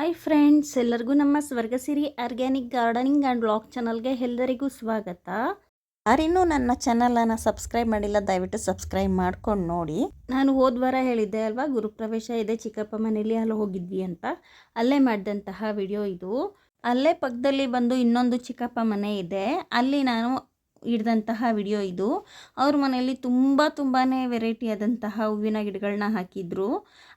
Hi friends ಎಲ್ಲರಿಗೂ ನಮ್ಮ Swargasiri organic gardening and blog ಚಾನಲ್ಗೆ ಎಲ್ಲರಿಗೂ ಸ್ವಾಗತ. ಯಾರಿನ್ನೂ ನನ್ನ ಚಾನಲನ್ನು ಸಬ್ಸ್ಕ್ರೈಬ್ ಮಾಡಿಲ್ಲ ದಯವಿಟ್ಟು ಸಬ್ಸ್ಕ್ರೈಬ್ ಮಾಡ್ಕೊಂಡು ನೋಡಿ. ನಾನು ಹೋದ ವಾರ ಹೇಳಿದ್ದೆ ಅಲ್ವಾ ಗುರುಪ್ರವೇಶ ಇದೆ ಚಿಕ್ಕಪ್ಪ ಮನೇಲಿ ಅಲ್ಲಿ ಹೋಗಿದ್ವಿ ಅಂತ. ಅಲ್ಲೇ ಮಾಡಿದಂತಹ ವಿಡಿಯೋ ಇದು. ಅಲ್ಲೇ ಪಕ್ಕದಲ್ಲಿ ಬಂದು ಇನ್ನೊಂದು ಚಿಕ್ಕಪ್ಪ ಮನೆ ಇದೆ. ಅಲ್ಲಿ ನಾನು ಹಿಡ್ದಂತಹ ವಿಡಿಯೋ ಇದು. ಅವ್ರ ಮನೆಯಲ್ಲಿ ತುಂಬ ತುಂಬಾ ವೆರೈಟಿ ಆದಂತಹ ಹೂವಿನ ಗಿಡಗಳನ್ನ ಹಾಕಿದ್ರು.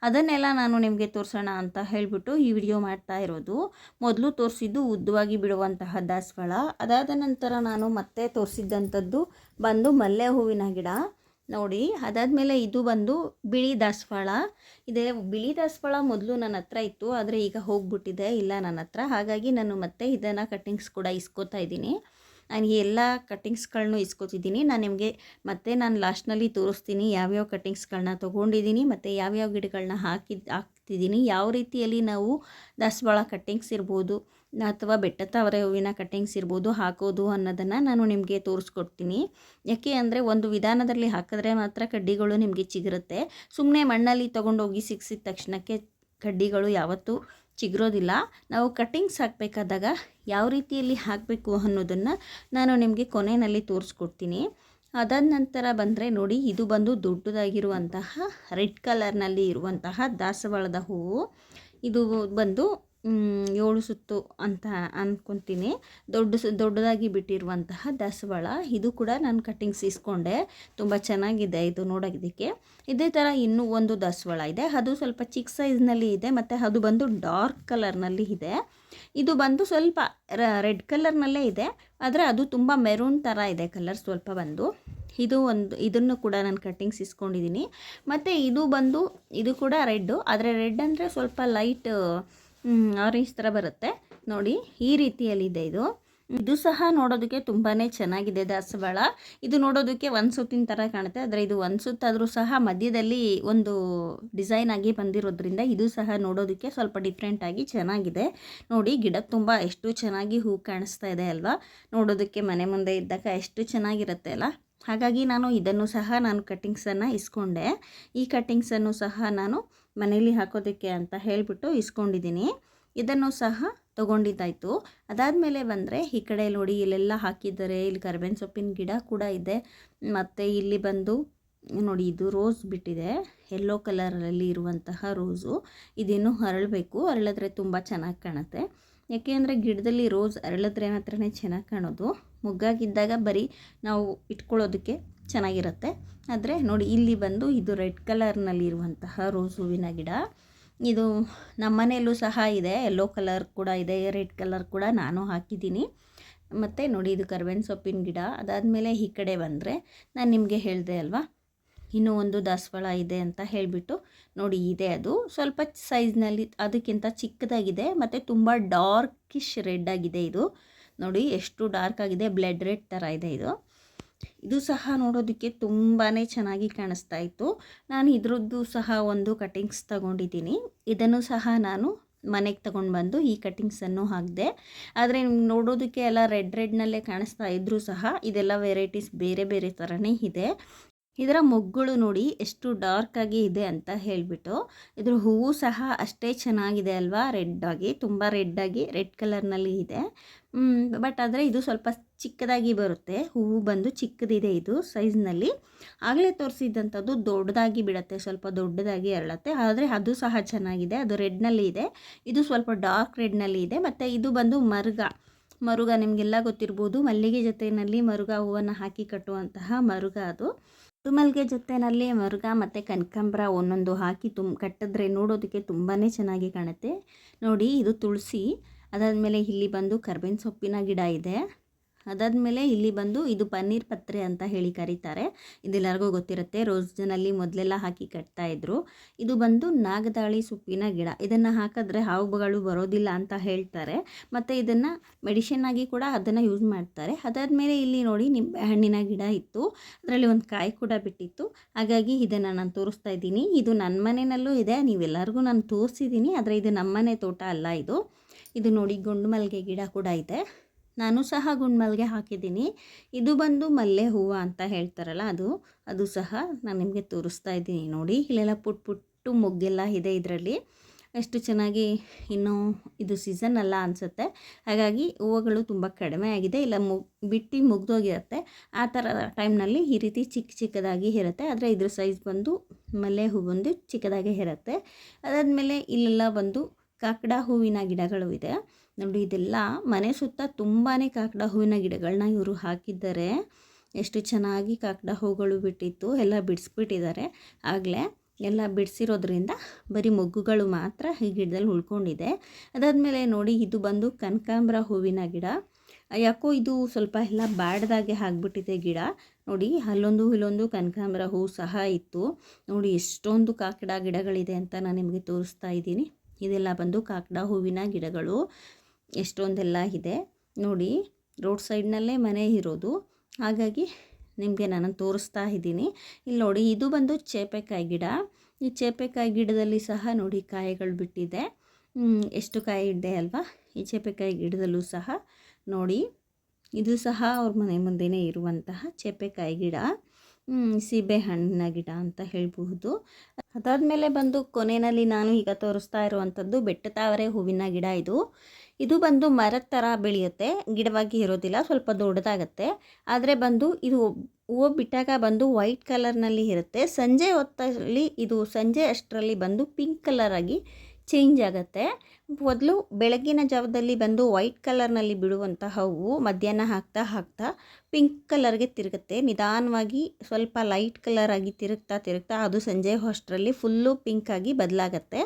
ಅದನ್ನೆಲ್ಲ ನಾನು ನಿಮಗೆ ತೋರಿಸೋಣ ಅಂತ ಹೇಳಿಬಿಟ್ಟು ಈ ವಿಡಿಯೋ ಮಾಡ್ತಾ ಇರೋದು. ಮೊದಲು ತೋರಿಸಿದ್ದು ಉದ್ದವಾಗಿ ಬಿಡುವಂತಹ ದಾಸವಾಳ. ಅದಾದ ನಂತರ ನಾನು ಮತ್ತೆ ತೋರಿಸಿದ್ದಂಥದ್ದು ಬಂದು ಮಲ್ಲೆ ಹೂವಿನ ಗಿಡ. ನೋಡಿ, ಅದಾದಮೇಲೆ ಇದು ಬಂದು ಬಿಳಿ ದಾಸವಾಳ. ಇದೆ, ಬಿಳಿ ದಾಸವಾಳ ಮೊದಲು ನನ್ನ ಹತ್ರ ಇತ್ತು, ಆದರೆ ಈಗ ಹೋಗ್ಬಿಟ್ಟಿದೆ, ಇಲ್ಲ ನನ್ನ ಹತ್ರ. ಹಾಗಾಗಿ ನಾನು ಮತ್ತೆ ಇದನ್ನು ಕಟ್ಟಿಂಗ್ಸ್ ಕೂಡ ಇಸ್ಕೋತಾ ಇದ್ದೀನಿ. ನಾನು ಎಲ್ಲ ಕಟ್ಟಿಂಗ್ಸ್ಗಳನ್ನೂ ಇಸ್ಕೊತಿದ್ದೀನಿ. ನಾನು ನಿಮಗೆ ಮತ್ತೆ ನಾನು ಲಾಸ್ಟ್ನಲ್ಲಿ ತೋರಿಸ್ತೀನಿ ಯಾವ್ಯಾವ ಕಟ್ಟಿಂಗ್ಸ್ಗಳನ್ನ ತೊಗೊಂಡಿದ್ದೀನಿ ಮತ್ತು ಯಾವ್ಯಾವ ಗಿಡಗಳನ್ನ ಹಾಕಿ, ಹಾಕ್ತಿದ್ದೀನಿ. ಯಾವ ರೀತಿಯಲ್ಲಿ ನಾವು ದಾಸವಾಳ ಕಟ್ಟಿಂಗ್ಸ್ ಇರ್ಬೋದು ಅಥವಾ ಬೆಟ್ಟ ತಾವರೆ ಹೂವಿನ ಕಟ್ಟಿಂಗ್ಸ್ ಇರ್ಬೋದು ಹಾಕೋದು ಅನ್ನೋದನ್ನು ನಾನು ನಿಮಗೆ ತೋರಿಸ್ಕೊಡ್ತೀನಿ. ಯಾಕೆ ಅಂದರೆ ಒಂದು ವಿಧಾನದಲ್ಲಿ ಹಾಕಿದ್ರೆ ಮಾತ್ರ ಕಡ್ಡಿಗಳು ನಿಮಗೆ ಚಿಗುರುತ್ತೆ. ಸುಮ್ಮನೆ ಮಣ್ಣಲ್ಲಿ ತೊಗೊಂಡೋಗಿ ಸಿಕ್ಸಿದ ತಕ್ಷಣಕ್ಕೆ ಕಡ್ಡಿಗಳು ಯಾವತ್ತೂ ಚಿಗುರೋದಿಲ್ಲ. ನಾವು ಕಟ್ಟಿಂಗ್ಸ್ ಹಾಕಬೇಕಾದಾಗ ಯಾವ ರೀತಿಯಲ್ಲಿ ಹಾಕಬೇಕು ಅನ್ನೋದನ್ನು ನಾನು ನಿಮಗೆ ಕೊನೆಯಲ್ಲಿ ತೋರಿಸ್ಕೊಡ್ತೀನಿ. ಅದಾದ ನಂತರ ಬಂದರೆ ನೋಡಿ, ಇದು ಬಂದು ದೊಡ್ಡದಾಗಿರುವಂತಹ ರೆಡ್ ಕಲರ್ನಲ್ಲಿ ಇರುವಂತಹ ದಾಸವಾಳದ ಹೂವು. ಇದು ಬಂದು ಏಳು ಸುತ್ತು ಅಂತ ಅಂದ್ಕೊತೀನಿ ದೊಡ್ಡ ದೊಡ್ಡದಾಗಿ ಬಿಟ್ಟಿರುವಂತಹ ದಾಸವಾಳ, ಇದು ಕೂಡ ನಾನು ಕಟ್ಟಿಂಗ್ಸ್ ಇಸ್ಕೊಂಡೆ ತುಂಬ ಚೆನ್ನಾಗಿದೆ ಇದು ನೋಡೋದಕ್ಕೆ. ಇದೇ ಥರ ಇನ್ನೂ ಒಂದು ದಾಸವಾಳ ಇದೆ. ಅದು ಸ್ವಲ್ಪ ಚಿಕ್ಕ ಸೈಜ್ನಲ್ಲಿ ಇದೆ, ಮತ್ತು ಅದು ಬಂದು ಡಾರ್ಕ್ ಕಲರ್ನಲ್ಲಿ ಇದೆ. ಇದು ಬಂದು ಸ್ವಲ್ಪ ರೆಡ್ ಕಲರ್ನಲ್ಲೇ ಇದೆ, ಆದರೆ ಅದು ತುಂಬ ಮೆರೂನ್ ಥರ ಇದೆ ಕಲರ್ ಸ್ವಲ್ಪ ಬಂದು. ಇದು ಒಂದು, ಇದನ್ನು ಕೂಡ ನಾನು ಕಟ್ಟಿಂಗ್ಸ್ ಇಸ್ಕೊಂಡಿದ್ದೀನಿ ಮತ್ತು ಇದು ಬಂದು, ಇದು ಕೂಡ ರೆಡ್ಡು ಆದರೆ ರೆಡ್ ಅಂದರೆ ಸ್ವಲ್ಪ ಲೈಟ್ ಆರೆಂಜ್ ಥರ ಬರುತ್ತೆ. ನೋಡಿ, ಈ ರೀತಿಯಲ್ಲಿದೆ ಇದು. ಇದು ಸಹ ನೋಡೋದಕ್ಕೆ ತುಂಬಾ ಚೆನ್ನಾಗಿದೆ ದಾಸವಾಳ. ಇದು ನೋಡೋದಕ್ಕೆ ಒಂದು ಸುತ್ತಿನ ಥರ ಕಾಣುತ್ತೆ. ಆದರೆ ಇದು ಒಂದು ಸುತ್ತಾದರೂ ಸಹ ಮಧ್ಯದಲ್ಲಿ ಒಂದು ಡಿಸೈನ್ ಆಗಿ ಬಂದಿರೋದ್ರಿಂದ ಇದು ಸಹ ನೋಡೋದಕ್ಕೆ ಸ್ವಲ್ಪ ಡಿಫ್ರೆಂಟಾಗಿ ಚೆನ್ನಾಗಿದೆ. ನೋಡಿ ಗಿಡ ತುಂಬ ಎಷ್ಟು ಚೆನ್ನಾಗಿ ಹೂ ಕಾಣಿಸ್ತಾ ಇದೆ ಅಲ್ವಾ? ನೋಡೋದಕ್ಕೆ ಮನೆ ಮುಂದೆ ಇದ್ದಾಗ ಎಷ್ಟು ಚೆನ್ನಾಗಿರುತ್ತೆ ಅಲ್ಲ? ಹಾಗಾಗಿ ನಾನು ಇದನ್ನು ಸಹ ನಾನು ಕಟ್ಟಿಂಗ್ಸನ್ನು ಇಸ್ಕೊಂಡೆ. ಈ ಕಟ್ಟಿಂಗ್ಸನ್ನು ಸಹ ನಾನು ಮನೇಲಿ ಹಾಕೋದಕ್ಕೆ ಅಂತ ಹೇಳಿಬಿಟ್ಟು ಇಸ್ಕೊಂಡಿದ್ದೀನಿ. ಇದನ್ನು ಸಹ ತೊಗೊಂಡಿದ್ದಾಯಿತು. ಅದಾದಮೇಲೆ ಬಂದರೆ ಈ ಕಡೆ ನೋಡಿ ಇಲ್ಲೆಲ್ಲ ಹಾಕಿದ್ದಾರೆ. ಇಲ್ಲಿ ಕರ್ಬೇವಿನ ಸೊಪ್ಪಿನ ಗಿಡ ಕೂಡ ಇದೆ. ಮತ್ತು ಇಲ್ಲಿ ಬಂದು ನೋಡಿ ಇದು ರೋಸ್ ಬಿಟ್ಟಿದೆ. ಎಲ್ಲೋ ಕಲರಲ್ಲಿ ಇರುವಂತಹ ರೋಸು. ಇದೇನು ಅರಳಬೇಕು. ಅರಳಿದ್ರೆ ತುಂಬ ಚೆನ್ನಾಗಿ ಕಾಣುತ್ತೆ. ಯಾಕೆ ಅಂದರೆ ಗಿಡದಲ್ಲಿ ರೋಸ್ ಅರಳಿದ್ರೆ ಮಾತ್ರನೇ ಚೆನ್ನಾಗಿ ಕಾಣೋದು. ಮುಗ್ಗಾಗಿದ್ದಾಗ ಬರೀ ನಾವು ಇಟ್ಕೊಳ್ಳೋದಕ್ಕೆ ಚೆನ್ನಾಗಿರುತ್ತೆ. ಆದರೆ ನೋಡಿ, ಇಲ್ಲಿ ಬಂದು ಇದು ರೆಡ್ ಕಲರ್ನಲ್ಲಿರುವಂತಹ ರೋಸ್ ಹೂವಿನ ಗಿಡ. ಇದು ನಮ್ಮ ಮನೆಯಲ್ಲೂ ಸಹ ಇದೆ. ಯೆಲ್ಲೋ ಕಲರ್ ಕೂಡ ಇದೆ, ರೆಡ್ ಕಲರ್ ಕೂಡ ನಾನು ಹಾಕಿದ್ದೀನಿ. ಮತ್ತು ನೋಡಿ, ಇದು ಕರ್ಬೇವಿನ ಸೊಪ್ಪಿನ ಗಿಡ. ಅದಾದಮೇಲೆ ಈ ಕಡೆ ಬಂದರೆ ನಾನು ನಿಮಗೆ ಹೇಳಿದೆ ಅಲ್ವಾ? ಇನ್ನೂ ಒಂದು ದಾಸವಾಳ ಇದೆ ಅಂತ ಹೇಳಿಬಿಟ್ಟು ನೋಡಿ, ಇದೆ ಅದು. ಸ್ವಲ್ಪ ಸೈಜ್ನಲ್ಲಿ ಅದಕ್ಕಿಂತ ಚಿಕ್ಕದಾಗಿದೆ. ಮತ್ತು ತುಂಬ ಡಾರ್ಕಿಶ್ ರೆಡ್ ಆಗಿದೆ ಇದು. ನೋಡಿ, ಎಷ್ಟು ಡಾರ್ಕ್ ಆಗಿದೆ. ಬ್ಲಡ್ ರೆಡ್ ಥರ ಇದೆ ಇದು. ಇದು ಸಹ ನೋಡೋದಕ್ಕೆ ತುಂಬಾ ಚೆನ್ನಾಗಿ ಕಾಣಿಸ್ತಾ ಇತ್ತು. ನಾನು ಇದರದ್ದು ಸಹ ಒಂದು ಕಟ್ಟಿಂಗ್ಸ್ ತಗೊಂಡಿದ್ದೀನಿ. ಇದನ್ನು ಸಹ ನಾನು ಮನೆಗೆ ತಗೊಂಡು ಬಂದು ಈ ಕಟಿಂಗ್ಸನ್ನು ಹಾಕಿದೆ. ಆದರೆ ನೋಡೋದಕ್ಕೆ ಎಲ್ಲ ರೆಡ್ ರೆಡ್ನಲ್ಲೇ ಕಾಣಿಸ್ತಾ ಇದ್ದರೂ ಸಹ ಇದೆಲ್ಲ ವೆರೈಟೀಸ್ ಬೇರೆ ಬೇರೆ ಥರನೇ ಇದೆ. ಇದರ ಮೊಗ್ಗುಗಳು ನೋಡಿ ಎಷ್ಟು ಡಾರ್ಕ್ ಆಗಿ ಇದೆ ಅಂತ ಹೇಳಿಬಿಟ್ಟು, ಇದ್ರ ಹೂವು ಸಹ ಅಷ್ಟೇ ಚೆನ್ನಾಗಿದೆ ಅಲ್ವಾ? ರೆಡ್ಡಾಗಿ ತುಂಬ ರೆಡ್ಡಾಗಿ ರೆಡ್ ಕಲರ್ನಲ್ಲಿ ಇದೆ. ಬಟ್ ಆದರೆ ಇದು ಸ್ವಲ್ಪ ಚಿಕ್ಕದಾಗಿ ಬರುತ್ತೆ. ಹೂವು ಬಂದು ಚಿಕ್ಕದಿದೆ ಇದು ಸೈಜ್ನಲ್ಲಿ ಆಗಲೇ ತೋರಿಸಿದ್ದಂಥದ್ದು ದೊಡ್ಡದಾಗಿ ಬಿಡುತ್ತೆ, ಸ್ವಲ್ಪ ದೊಡ್ಡದಾಗಿ ಅರಳುತ್ತೆ. ಆದರೆ ಅದು ಸಹ ಚೆನ್ನಾಗಿದೆ, ಅದು ರೆಡ್ನಲ್ಲಿ ಇದೆ. ಇದು ಸ್ವಲ್ಪ ಡಾರ್ಕ್ ರೆಡ್ನಲ್ಲಿ ಇದೆ. ಮತ್ತು ಇದು ಬಂದು ಮರುಗ. ಮರುಗ ನಿಮಗೆಲ್ಲ ಗೊತ್ತಿರ್ಬೋದು, ಮಲ್ಲಿಗೆ ಜೊತೆಯಲ್ಲಿ ಮರುಗ ಹೂವನ್ನು ಹಾಕಿ ಕಟ್ಟುವಂತಹ ಮರುಗ ಅದು. ಮಲ್ಲಿಗೆ ಜೊತೆಯಲ್ಲಿ ಮರುಗ ಮತ್ತು ಕನಕಾಂಬ್ರ ಒಂದೊಂದು ಹಾಕಿ ತುಂಬ ಕಟ್ಟಿದ್ರೆ ನೋಡೋದಕ್ಕೆ ತುಂಬಾ ಚೆನ್ನಾಗಿ ಕಾಣುತ್ತೆ. ನೋಡಿ, ಇದು ತುಳಸಿ. ಅದಾದಮೇಲೆ ಇಲ್ಲಿ ಬಂದು ಕರ್ಬೇವಿನ ಸೊಪ್ಪಿನ ಗಿಡ ಇದೆ. ಅದಾದಮೇಲೆ ಇಲ್ಲಿ ಬಂದು ಇದು ಪನ್ನೀರ್ ಪತ್ರೆ ಅಂತ ಹೇಳಿ ಕರೀತಾರೆ. ಇದೆಲ್ಲರಿಗೂ ಗೊತ್ತಿರುತ್ತೆ. ರೋಸ್ನಲ್ಲಿ ಮೊದಲೆಲ್ಲ ಹಾಕಿ ಕಟ್ತಾಯಿದ್ರು ಇದು ಬಂದು ನಾಗದಾಳಿ ಸೊಪ್ಪಿನ ಗಿಡ. ಇದನ್ನು ಹಾಕಿದ್ರೆ ಹಾವುಗಳು ಬರೋದಿಲ್ಲ ಅಂತ ಹೇಳ್ತಾರೆ. ಮತ್ತು ಇದನ್ನು ಮೆಡಿಷನ್ ಆಗಿ ಕೂಡ ಅದನ್ನು ಯೂಸ್ ಮಾಡ್ತಾರೆ. ಅದಾದಮೇಲೆ ಇಲ್ಲಿ ನೋಡಿ ನಿಂಬೆ ಹಣ್ಣಿನ ಗಿಡ ಇತ್ತು. ಅದರಲ್ಲಿ ಒಂದು ಕಾಯಿ ಕೂಡ ಬಿಟ್ಟಿತ್ತು. ಹಾಗಾಗಿ ಇದನ್ನು ನಾನು ತೋರಿಸ್ತಾ ಇದ್ದೀನಿ. ಇದು ನನ್ನ ಮನೆಯಲ್ಲೂ ಇದೆ. ನೀವೆಲ್ಲರಿಗೂ ನಾನು ತೋರಿಸಿದ್ದೀನಿ. ಆದರೆ ಇದು ನಮ್ಮನೆ ತೋಟ ಅಲ್ಲ ಇದು. ಇದು ನೋಡಿ ಗುಂಡು ಮಲ್ಲಿಗೆ ಗಿಡ ಕೂಡ ಇದೆ. ನಾನು ಸಹ ಗುಂಡ್ಮಲ್ಗೆ ಹಾಕಿದ್ದೀನಿ. ಇದು ಬಂದು ಮಲ್ಲೆ ಹೂವು ಅಂತ ಹೇಳ್ತಾರಲ್ಲ ಅದು. ಅದು ಸಹ ನಾನು ನಿಮಗೆ ತೋರಿಸ್ತಾ ಇದ್ದೀನಿ ನೋಡಿ. ಇಲ್ಲೆಲ್ಲ ಪುಟ್ ಪುಟ್ಟು ಮೊಗ್ಗೆಲ್ಲ ಇದೆ ಇದರಲ್ಲಿ. ಎಷ್ಟು ಚೆನ್ನಾಗಿ ಇನ್ನೂ ಇದು ಸೀಸನ್ ಅಲ್ಲ ಅನಿಸುತ್ತೆ. ಹಾಗಾಗಿ ಹೂವುಗಳು ತುಂಬ ಕಡಿಮೆ ಆಗಿದೆ. ಇಲ್ಲ ಮು, ಬಿಟ್ಟು ಮುಗ್ದೋಗಿರುತ್ತೆ. ಆ ಥರ ಟೈಮ್ನಲ್ಲಿ ಈ ರೀತಿ ಚಿಕ್ಕ ಚಿಕ್ಕದಾಗಿ ಇರುತ್ತೆ. ಆದರೆ ಇದ್ರ ಸೈಜ್ ಬಂದು ಮಲ್ಲೆ ಹೂ ಬಂದು ಚಿಕ್ಕದಾಗೇ ಇರುತ್ತೆ. ಅದಾದಮೇಲೆ ಇಲ್ಲೆಲ್ಲ ಬಂದು ಕಾಕಡ ಹೂವಿನ ಗಿಡಗಳು ಇದೆ. ನೋಡಿ, ಇದೆಲ್ಲ ಮನೆ ಸುತ್ತ ತುಂಬಾ ಕಾಕಡ ಹೂವಿನ ಗಿಡಗಳನ್ನ ಇವರು ಹಾಕಿದ್ದಾರೆ. ಎಷ್ಟು ಚೆನ್ನಾಗಿ ಕಾಕಡ ಹೂಗಳು ಬಿಟ್ಟಿತ್ತು, ಎಲ್ಲ ಬಿಡಿಸ್ಬಿಟ್ಟಿದ್ದಾರೆ. ಆಗಲೇ ಎಲ್ಲ ಬಿಡಿಸಿರೋದ್ರಿಂದ ಬರೀ ಮೊಗ್ಗುಗಳು ಮಾತ್ರ ಈ ಗಿಡದಲ್ಲಿ ಉಳ್ಕೊಂಡಿದೆ. ಅದಾದಮೇಲೆ ನೋಡಿ, ಇದು ಬಂದು ಕನಕಾಂಬ್ರ ಹೂವಿನ ಗಿಡ. ಯಾಕೋ ಇದು ಸ್ವಲ್ಪ ಎಲ್ಲ ಬ್ಯಾಡ್ದಾಗೆ ಹಾಕ್ಬಿಟ್ಟಿದೆ ಗಿಡ. ನೋಡಿ, ಅಲ್ಲೊಂದು ಇಲ್ಲೊಂದು ಕನಕಾಂಬ್ರ ಹೂ ಸಹ ಇತ್ತು. ನೋಡಿ, ಎಷ್ಟೊಂದು ಕಾಕಡ ಗಿಡಗಳಿದೆ ಅಂತ ನಾನು ನಿಮಗೆ ತೋರಿಸ್ತಾ ಇದ್ದೀನಿ. ಇದೆಲ್ಲ ಬಂದು ಕಾಕಡ ಹೂವಿನ ಗಿಡಗಳು. ಎಷ್ಟೊಂದೆಲ್ಲ ಇದೆ ನೋಡಿ ರೋಡ್ ಸೈಡ್ನಲ್ಲೇ ಮನೆ ಇರೋದು. ಹಾಗಾಗಿ ನಿಮಗೆ ನಾನು ತೋರಿಸ್ತಾ ಇದ್ದೀನಿ. ಇಲ್ಲಿ ನೋಡಿ, ಇದು ಬಂದು ಚೇಪೆಕಾಯಿ ಗಿಡ. ಈ ಚೇಪೆಕಾಯಿ ಗಿಡದಲ್ಲಿ ಸಹ ನೋಡಿ ಕಾಯಿಗಳು ಬಿಟ್ಟಿದೆ. ಎಷ್ಟು ಕಾಯಿ ಇದೆ ಅಲ್ವಾ? ಈ ಚೇಪೆಕಾಯಿ ಗಿಡದಲ್ಲೂ ಸಹ ನೋಡಿ. ಇದು ಸಹ ಅವ್ರ ಮನೆ ಮುಂದೆಯೇ ಇರುವಂತಹ ಚೇಪೆಕಾಯಿ ಗಿಡ. ಸೀಬೆ ಹಣ್ಣಿನ ಗಿಡ ಅಂತ ಹೇಳಬಹುದು. ಅದಾದಮೇಲೆ ಬಂದು ಕೊನೆಯಲ್ಲಿ ನಾನು ಈಗ ತೋರಿಸ್ತಾ ಇರುವಂಥದ್ದು ಬೆಟ್ಟತಾವರೆ ಹೂವಿನ ಗಿಡ ಇದು. ಇದು ಬಂದು ಮರದ ಥರ ಬೆಳೆಯುತ್ತೆ. ಗಿಡವಾಗಿ ಇರೋದಿಲ್ಲ, ಸ್ವಲ್ಪ ದೊಡ್ಡದಾಗತ್ತೆ. ಆದರೆ ಬಂದು ಇದು ಹೂವು ಬಿಟ್ಟಾಗ ಬಂದು ವೈಟ್ ಕಲರ್ನಲ್ಲಿ ಇರುತ್ತೆ. ಸಂಜೆ ಹೊತ್ತಲ್ಲಿ ಇದು ಸಂಜೆ ಅಷ್ಟರಲ್ಲಿ ಬಂದು ಪಿಂಕ್ ಕಲರಾಗಿ ಚೇಂಜ್ ಆಗುತ್ತೆ. ಮೊದಲು ಬೆಳಗಿನ ಜಾವದಲ್ಲಿ ಬಂದು ವೈಟ್ ಕಲರ್ನಲ್ಲಿ ಬಿಡುವಂತಹ ಹೂವು ಮಧ್ಯಾಹ್ನ ಹಾಕ್ತಾ ಹಾಕ್ತಾ ಪಿಂಕ್ ಕಲರ್ಗೆ ತಿರುಗುತ್ತೆ. ನಿಧಾನವಾಗಿ ಸ್ವಲ್ಪ ಲೈಟ್ ಕಲರಾಗಿ ತಿರುಗ್ತಾ ತಿರುಗ್ತಾ ಅದು ಸಂಜೆ ಅಷ್ಟರಲ್ಲಿ ಫುಲ್ಲು ಪಿಂಕ್ ಆಗಿ ಬದಲಾಗತ್ತೆ.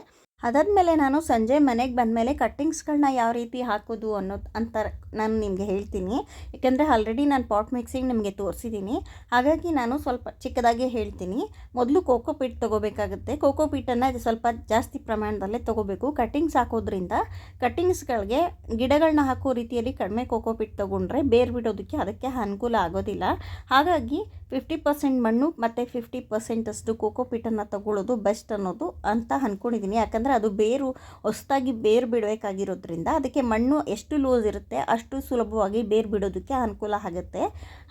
ಅದಾದಮೇಲೆ ನಾನು ಸಂಜೆ ಮನೆಗೆ ಬಂದಮೇಲೆ ಕಟ್ಟಿಂಗ್ಸ್ಗಳನ್ನ ಯಾವ ರೀತಿ ಹಾಕೋದು ಅನ್ನೋದು ಅಂತ ನಾನು ನಿಮಗೆ ಹೇಳ್ತೀನಿ. ಏಕೆಂದರೆ ಆಲ್ರೆಡಿ ನಾನು ಪಾಟ್ ಮಿಕ್ಸಿಂಗ್ ನಿಮಗೆ ತೋರಿಸಿದ್ದೀನಿ ಹಾಗಾಗಿ ನಾನು ಸ್ವಲ್ಪ ಚಿಕ್ಕದಾಗಿ ಹೇಳ್ತೀನಿ. ಮೊದಲು ಕೋಕೋ ಪೀಟ್ ತೊಗೋಬೇಕಾಗುತ್ತೆ. ಕೋಕೋ ಪೀಟನ್ನು ಸ್ವಲ್ಪ ಜಾಸ್ತಿ ಪ್ರಮಾಣದಲ್ಲೇ ತೊಗೋಬೇಕು. ಕಟ್ಟಿಂಗ್ಸ್ ಹಾಕೋದ್ರಿಂದ ಕಟ್ಟಿಂಗ್ಸ್ಗಳಿಗೆ ಗಿಡಗಳನ್ನ ಹಾಕೋ ರೀತಿಯಲ್ಲಿ ಕಡಿಮೆ ಕೋಕೋ ಪೀಟ್ ತೊಗೊಂಡ್ರೆ ಬೇರು ಬಿಡೋದಕ್ಕೆ ಅದಕ್ಕೆ ಅನುಕೂಲ ಆಗೋದಿಲ್ಲ. ಹಾಗಾಗಿ ಫಿಫ್ಟಿ ಪರ್ಸೆಂಟ್ ಮಣ್ಣು ಮತ್ತು ಫಿಫ್ಟಿ ಪರ್ಸೆಂಟಷ್ಟು ಕೋಕೋ ಪೀಟನ್ನು ತಗೊಳ್ಳೋದು ಬೆಸ್ಟ್ ಅನ್ನೋದು ಅಂತ ಅಂದ್ಕೊಂಡಿದ್ದೀನಿ ಯಾಕಂದರೆ ಅದು ಬೇರು ಹೊಸದಾಗಿ ಬೇರು ಬಿಡಬೇಕಾಗಿರೋದ್ರಿಂದ ಅದಕ್ಕೆ ಮಣ್ಣು ಎಷ್ಟು ಲೂಸ್ ಇರುತ್ತೆ ಅಷ್ಟು ಸುಲಭವಾಗಿ ಬೇರು ಬಿಡೋದಕ್ಕೆ ಅನುಕೂಲ ಆಗುತ್ತೆ.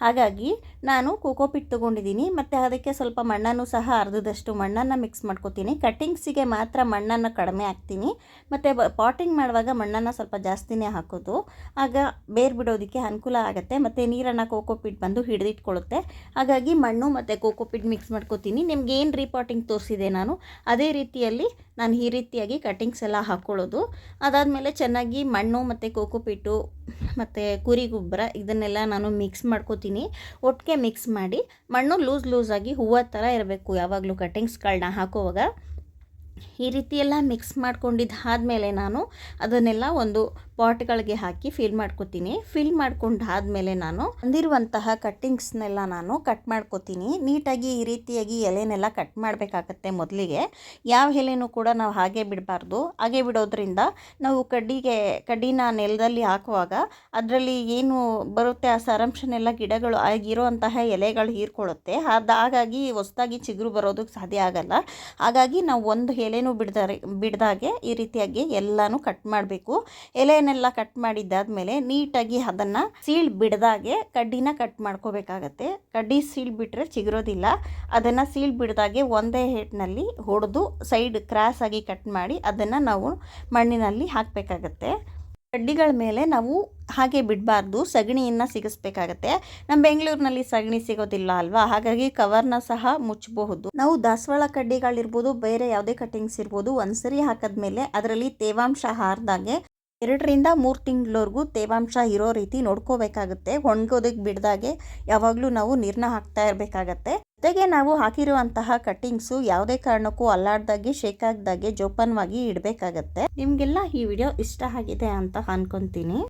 ಹಾಗಾಗಿ ನಾನು ಕೋಕೋಪಿಟ್ ತೊಗೊಂಡಿದ್ದೀನಿ. ಮತ್ತು ಅದಕ್ಕೆ ಸ್ವಲ್ಪ ಮಣ್ಣನ್ನು ಸಹ ಅರ್ಧದಷ್ಟು ಮಣ್ಣನ್ನು ಮಿಕ್ಸ್ ಮಾಡ್ಕೋತೀನಿ. ಕಟ್ಟಿಂಗ್ಸಿಗೆ ಮಾತ್ರ ಮಣ್ಣನ್ನು ಕಡಿಮೆ ಹಾಕ್ತೀನಿ. ಮತ್ತು ಪಾಟಿಂಗ್ ಮಾಡುವಾಗ ಮಣ್ಣನ್ನು ಸ್ವಲ್ಪ ಜಾಸ್ತಿನೇ ಹಾಕೋದು. ಆಗ ಬೇರು ಬಿಡೋದಕ್ಕೆ ಅನುಕೂಲ ಆಗುತ್ತೆ. ಮತ್ತು ನೀರನ್ನು ಕೋಕೋಪಿಟ್ ಬಂದು ಹಿಡಿದಿಟ್ಕೊಳ್ಳುತ್ತೆ. ಹಾಗಾಗಿ ಮಣ್ಣು ಮತ್ತು ಕೋಕೋಪಿಟ್ ಮಿಕ್ಸ್ ಮಾಡ್ಕೊತೀನಿ. ನಿಮ್ಗೆ ಏನು ರೀಪಾಟಿಂಗ್ ತೋರಿಸಿದೆ ನಾನು, ಅದೇ ರೀತಿಯಲ್ಲಿ ನಾನು ಈ ರೀತಿಯಾಗಿ ಕಟ್ಟಿಂಗ್ಸ್ ಎಲ್ಲ ಹಾಕ್ಕೊಳ್ಳೋದು ಅದಾದಮೇಲೆ ಚೆನ್ನಾಗಿ ಮಣ್ಣು ಮತ್ತು ಕೋಕೋಪಿಟ್ಟು ಮತ್ತು ಕುರಿ ಗೊಬ್ಬರ ಇದನ್ನೆಲ್ಲ ನಾನು ಮಿಕ್ಸ್ ಮಾಡ್ಕೋತೀನಿ. ಒಟ್ಟಿಗೆ ಮಿಕ್ಸ್ ಮಾಡಿ ಮಣ್ಣು ಲೂಸ್ ಲೂಸಾಗಿ ಹೂವು ಥರ ಇರಬೇಕು ಯಾವಾಗಲೂ ಕಟ್ಟಿಂಗ್ಸ್ಗಳನ್ನ ಹಾಕುವಾಗ. ಈ ರೀತಿಯೆಲ್ಲ ಮಿಕ್ಸ್ ಮಿಕ್ಸ್ ಮಾಡ್ಕೊಂಡಿದ್ದಾದಮೇಲೆ ನಾನು ಅದನ್ನೆಲ್ಲ ಒಂದು ಪಾಟ್ಗಳಿಗೆ ಹಾಕಿ ಫಿಲ್ ಮಾಡ್ಕೋತೀನಿ. ಫಿಲ್ ಮಾಡ್ಕೊಂಡಾದ್ಮೇಲೆ ನಾನು ಬಂದಿರುವಂತಹ ಕಟ್ಟಿಂಗ್ಸ್ನೆಲ್ಲ ನಾನು ಕಟ್ ಮಾಡ್ಕೊತೀನಿ. ನೀಟಾಗಿ ಈ ರೀತಿಯಾಗಿ ಎಲೆನೆಲ್ಲ ಕಟ್ ಮಾಡಬೇಕಾಗತ್ತೆ ಮೊದಲಿಗೆ. ಯಾವ ಎಲೆನೂ ಕೂಡ ನಾವು ಹಾಗೆ ಬಿಡಬಾರ್ದು. ಹಾಗೆ ಬಿಡೋದ್ರಿಂದ ನಾವು ಕಡ್ಡಿಗೆ, ಕಡ್ಡಿನ ನೆಲದಲ್ಲಿ ಹಾಕುವಾಗ ಅದರಲ್ಲಿ ಏನು ಬರುತ್ತೆ ಆ ಸಾರಾಂಶನೆಲ್ಲ ಗಿಡಗಳು ಆಗಿರುವಂತಹ ಎಲೆಗಳು ಹೀರ್ಕೊಳ್ಳುತ್ತೆ. ಅದು ಹಾಗಾಗಿ ಹೊಸದಾಗಿ ಚಿಗುರು ಬರೋದಕ್ಕೆ ಸಾಧ್ಯ ಆಗಲ್ಲ. ಹಾಗಾಗಿ ನಾವು ಒಂದು ಎಲೆನೂ ಬಿಡ್ದಾರೆ, ಬಿಡ್ದಾಗೆ ಈ ರೀತಿಯಾಗಿ ಎಲ್ಲನೂ ಕಟ್ ಮಾಡಬೇಕು. ಎಲೆನೆಲ್ಲ ಕಟ್ ಮಾಡಿದ್ದಾದ್ಮೇಲೆ ನೀಟಾಗಿ ಅದನ್ನು ಸೀಳ್ ಬಿಡ್ದಾಗೆ ಕಡ್ಡಿನ ಕಟ್ ಮಾಡ್ಕೋಬೇಕಾಗತ್ತೆ. ಕಡ್ಡಿ ಸೀಳ್ ಬಿಟ್ಟರೆ ಚಿಗುರೋದಿಲ್ಲ. ಅದನ್ನು ಸೀಳ್ ಬಿಡ್ದಾಗೆ ಒಂದೇ ಹೇಟ್ನಲ್ಲಿ ಹೊಡೆದು ಸೈಡ್ ಕ್ರಾಸ್ ಆಗಿ ಕಟ್ ಮಾಡಿ ಅದನ್ನು ನಾವು ಮಣ್ಣಿನಲ್ಲಿ ಹಾಕಬೇಕಾಗತ್ತೆ. ಕಡ್ಡಿಗಳ ಮೇಲೆ ನಾವು ಹಾಗೆ ಬಿಡಬಾರ್ದು. ಸಗಣಿಯನ್ನು ಸಿಗಿಸ್ಬೇಕಾಗತ್ತೆ. ನಮ್ಮ ಬೆಂಗಳೂರಿನಲ್ಲಿ ಸಗಣಿ ಸಿಗೋದಿಲ್ಲ ಅಲ್ವಾ? ಹಾಗಾಗಿ ಕವರ್ನ ಸಹ ಮುಚ್ಚಬಹುದು. ನಾವು ದಾಸವಾಳ ಕಡ್ಡಿಗಳಿರ್ಬೋದು, ಬೇರೆ ಯಾವುದೇ ಕಟ್ಟಿಂಗ್ಸ್ ಇರ್ಬೋದು, ಒಂದ್ಸರಿ ಹಾಕಿದ್ಮೇಲೆ ಅದರಲ್ಲಿ ತೇವಾಂಶ ಹಾರ್ದಾಗೆ ಎರಡರಿಂದ ಮೂರು ತಿಂಗಳವರೆಗೂ ತೇವಾಂಶ ಇರೋ ರೀತಿ ನೋಡ್ಕೋಬೇಕಾಗುತ್ತೆ. ಒಣಗೋದಕ್ಕೆ ಬಿಡ್ದಾಗೆ ಯಾವಾಗಲೂ ನಾವು ನೀರನ್ನ ಹಾಕ್ತಾ ಇರಬೇಕಾಗತ್ತೆ. ಜೊತೆಗೆ ನಾವು ಹಾಕಿರುವಂತಹ ಕಟ್ಟಿಂಗ್ಸು ಯಾವುದೇ ಕಾರಣಕ್ಕೂ ಅಲ್ಲಾಡ್ದಾಗೆ, ಶೇಕ್ ಆಗ್ದಾಗೆ ಜೋಪಾನವಾಗಿ ಇಡಬೇಕಾಗತ್ತೆ. ನಿಮಗೆಲ್ಲ ಈ ವಿಡಿಯೋ ಇಷ್ಟ ಆಗಿದೆ ಅಂತ ಅನ್ಕೊಂತೀನಿ.